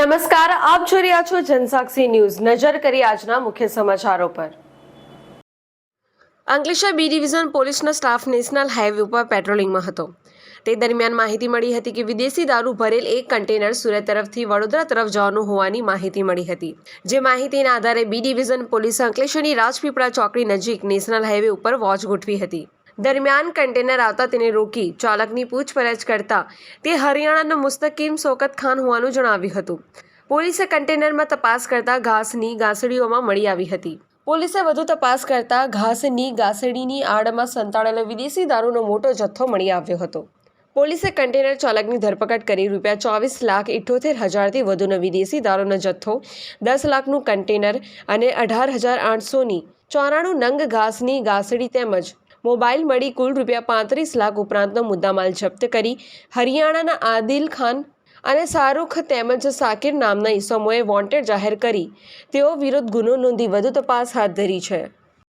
નમસ્કાર, આપ જોઈ રહ્યા છો જનસાક્ષી ન્યૂઝ. નજર કરી આજના મુખ્ય સમાચારો પર. અંકલેશ્વર બી ડિવિઝન પોલીસનો સ્ટાફ નેશનલ હાઈવે ઉપર પેટ્રોલિંગમાં હતો. તે દરમિયાન માહિતી મળી હતી કે વિદેશી દારૂ ભરેલ એક કન્ટેનર સુરત તરફથી વડોદરા તરફ જવાનું હોવાની માહિતી મળી હતી. જે માહિતીના આધારે બી ડિવિઝન પોલીસે અંકલેશ્વરની રાજપીપળા ચોકડી નજીક નેશનલ હાઈવે ઉપર વોચ ગોઠવી હતી. દરમિયાન કન્ટેનર આવતા તેને રોકી ચાલકની પૂછપરછ કરતા તે હરિયાણાનો મુસ્તકીમ શોકત ખાન હોવાનું જણાવ્યું હતું. પોલીસે કન્ટેનરમાં તપાસ કરતા ઘાસની ગાંસડીઓમાં મળી આવી હતી. પોલીસે વધુ તપાસ કરતા ઘાસની ગાંસડીની આડમાં સંતાડેલો વિદેશી દારૂનો મોટો જથ્થો મળી આવ્યો હતો. પોલીસે કન્ટેનર ચાલકની ધરપકડ કરી રૂપિયા ચોવીસ લાખ ઇઠ્યોતેર હજારથી વધુનો વિદેશી દારૂનો જથ્થો, દસ લાખનું કન્ટેનર અને અઢાર હજાર આઠસોની ચોરાણું નંગ ઘાસની ગાંસડી તેમજ મોબાઈલ મળી કુલ રૂપિયા પાંત્રીસ લાખ ઉપરાંતનો મુદ્દામાલ જપ્ત કરી. હરિયાણાના આદિલ ખાન અને શાહરૂખ તેમજ સાકિર નામના ઇસમોએ વોન્ટેડ જાહેર કરી. તેઓ વિરુદ્ધ ગુનો નોંધી વધુ તપાસ હાથ ધરી છે.